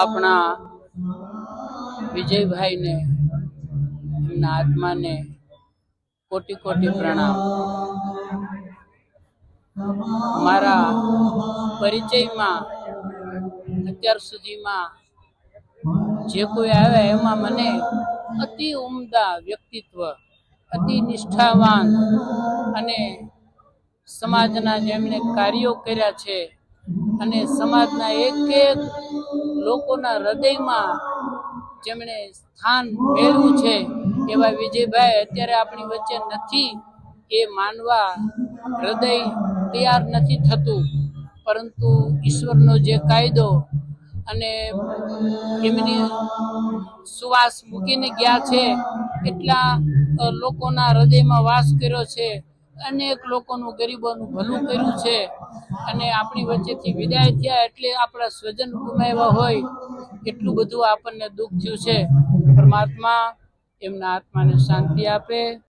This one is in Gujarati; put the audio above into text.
આપણા વિજયભાઈને, એમના આત્માને કોટી કોટી પ્રણામ. મારા પરિચયમાં અત્યાર સુધીમાં જે કોઈ આવ્યા એમાં મને અતિ ઉમદા વ્યક્તિત્વ, અતિ નિષ્ઠાવાન અને સમાજના જેમણે કાર્યો કર્યા છે અને સમાજના એક એક લોકોના હૃદયમાં જેમણે સ્થાન મેળવ્યું છે, એવા વિજયભાઈ અત્યારે આપણી વચ્ચે નથી, એ માનવા હૃદય તૈયાર નથી થતું. પરંતુ ઈશ્વરનો જે કાયદો અને એમની સુવાસ મૂકીને ગયા છે, એટલા લોકોના હૃદયમાં વાસ કર્યો છે, અનેક લોકોનું ગરીબોનું ભલું કર્યું છે. અને આપણી વચ્ચેથી વિદાય થયા એટલે આપણા સ્વજન ગુમાવ્યા હોય, એટલું બધું આપણને દુઃખ થયું છે. પરમાત્મા એમના આત્માને શાંતિ આપે.